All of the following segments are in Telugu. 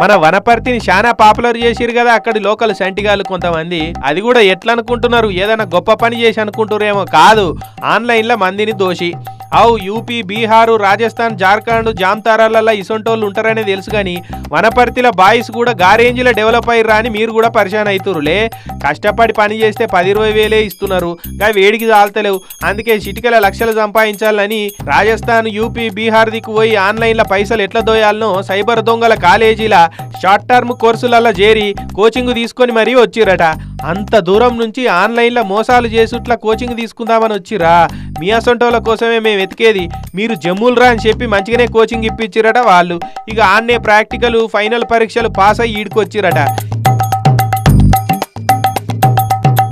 మన వనపర్తిని చాలా పాపులర్ చేసిరు కదా అక్కడి లోకల్ సంటిగాలు కొంతమంది. అది కూడా ఎట్లా అనుకుంటున్నారు ఏదైనా గొప్ప పని చేసి అనుకుంటున్నారేమో కాదు. ఆన్లైన్లో మందిని దోషి. అవు యూపీ బీహారు రాజస్థాన్ జార్ఖండ్ జామ్తారాలలో ఇసొంటోళ్ళు ఉంటారనే తెలుసు కానీ వనపర్తిలో బాయ్స్ కూడా గారేంజ్లో డెవలప్ అయ్యారా అని మీరు కూడా పరిశాన్ అవుతురులే కష్టపడి పని చేస్తే పది ఇరవై వేలే ఇస్తున్నారు. కానీ వేడికి చాలతలేవు అందుకే చిటికల లక్షలు సంపాదించాలని రాజస్థాన్ యూపీ బీహార్ దిక్కు పోయి ఆన్లైన్లో పైసలు ఎట్లా దోయాలనో సైబర్ దొంగల కాలేజీల షార్ట్ టర్మ్ కోర్సులలో చేరి కోచింగ్ తీసుకొని మరీ వచ్చిరట అంత దూరం నుంచి ఆన్లైన్లో మోసాలు చేసుట్లా కోచింగ్ తీసుకుందామని వచ్చిరా మీ అసొంటోళ్ళ కోసమే మేము వెతికేది. మీరు జమ్ములు రా అని చెప్పి మంచిగానే కోచింగ్ ఇప్పించిరట వాళ్ళు. ఇక ఆన్నే ప్రాక్టికల్ ఫైనల్ పరీక్షలు పాస్ అయ్యి ఈడుకొచ్చిరట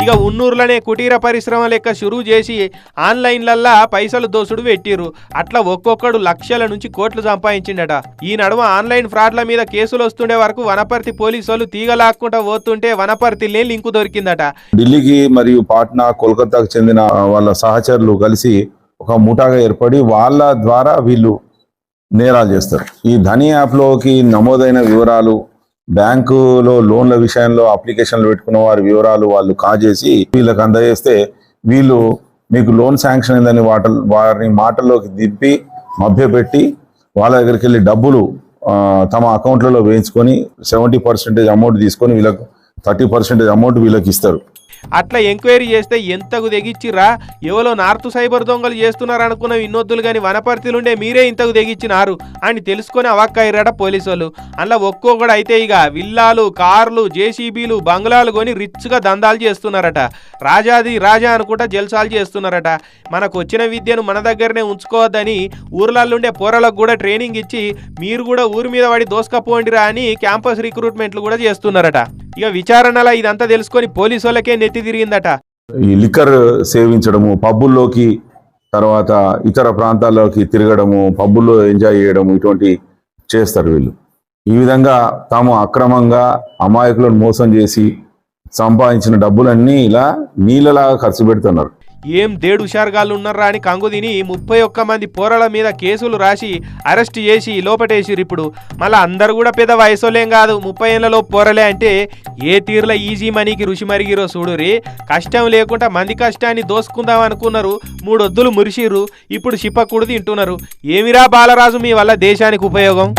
ఇక ఉన్నూరులోనే కుటీర పరిశ్రమ లెక్క షురువు చేసి ఆన్లైన్లల్లా పైసలు దోసుడు పెట్టిరు అట్లా ఒక్కొక్కడు లక్షల నుంచి కోట్లు సంపాదించిండట. ఈ నడుమ ఆన్లైన్ ఫ్రాడ్ల మీద కేసులు వస్తుండే వరకు వనపర్తి పోలీసులు వాళ్ళు తీగలాక్కుంటా పోతుంటే వనపర్తిలే లింకు దొరికిందట. ఢిల్లీకి మరియు పాట్నా కోల్కతాకు చెందిన వాళ్ళ సహచరులు కలిసి ఒక ముఠాగా ఏర్పడి వాళ్ళ ద్వారా వీళ్ళు నేరాలు చేస్తారు. ఈ ధని యాప్లోకి నమోదైన వివరాలు బ్యాంకులో లోన్ల విషయంలో అప్లికేషన్లు పెట్టుకున్న వారి వివరాలు వాళ్ళు కాజేసి వీళ్ళకి అందజేస్తే వీళ్ళు మీకు లోన్ శాంక్షన్ అయిందని వాట వారిని మాటల్లోకి దింపి మభ్యపెట్టి వాళ్ళ దగ్గరికి వెళ్ళి డబ్బులు తమ అకౌంట్లలో వేయించుకొని సెవెంటీ పర్సెంటేజ్ అమౌంట్ తీసుకొని వీళ్ళకు థర్టీ పర్సెంటేజ్ అమౌంట్ వీళ్ళకి ఇస్తారు. అట్లా ఎంక్వైరీ చేస్తే ఎంతకు తెగిచ్చిరా ఎవరో నార్త్ సైబర్ దొంగలు చేస్తున్నారు అనుకున్న వినోద్దులు కానీ వనపర్తిలుండే మీరే ఇంతకు తెగిచ్చినారు అని తెలుసుకొని అవక్కయ్యారట పోలీసు వాళ్ళు అందులో ఒక్కొక్కడు అయితే ఇక విల్లాలు కార్లు జేసీబీలు బంగ్లాలు కొని రిచ్గా దందాలు చేస్తున్నారట. రాజాది రాజా అనుకుంటా జల్సాలు చేస్తున్నారట. మనకు వచ్చిన విద్యను మన దగ్గరనే ఉంచుకోవద్దని ఊర్లల్లుండే పోరలకు కూడా ట్రైనింగ్ ఇచ్చి మీరు కూడా ఊరి మీద పడి దోసుకపోండిరా అని క్యాంపస్ రిక్రూట్మెంట్లు కూడా చేస్తున్నారట. ఇక విచారణలో ఇదంతా తెలుసుకొని పోలీసు వాళ్ళకే నెత్తి తిరిగిందట. ఈ లిక్కర్ సేవించడము పబ్బుల్లోకి తర్వాత ఇతర ప్రాంతాల్లోకి తిరగడము పబ్బుల్లో ఎంజాయ్ చేయడము ఇటువంటి చేస్తారు వీళ్ళు. ఈ విధంగా తాము అక్రమంగా అమాయకులను మోసం చేసి సంపాదించిన డబ్బులన్నీ ఇలా నీళ్ళలాగా ఖర్చు పెడుతున్నారు. ఏం దేడు హుషారుగాళ్ళు ఉన్నారా అని కంగు తిని ముప్పై ఒక్క మంది పోరల మీద కేసులు రాసి అరెస్ట్ చేసి లోపటేసిరు ఇప్పుడు. మళ్ళీ అందరు కూడా పెద్ద వయసులేం కాదు ముప్పై ఏళ్ళలో పోరలే అంటే ఏ తీరులో ఈజీ మనీకి రుచి మరిగిరో చూడురి కష్టం లేకుండా మంది కష్టాన్ని దోసుకుందాం అనుకున్నారు మూడొద్దులు మురిసిరు ఇప్పుడు చిప్పకూడు తింటున్నారు. ఏమిరా బాలరాజు మీ వల్ల దేశానికి ఉపయోగం?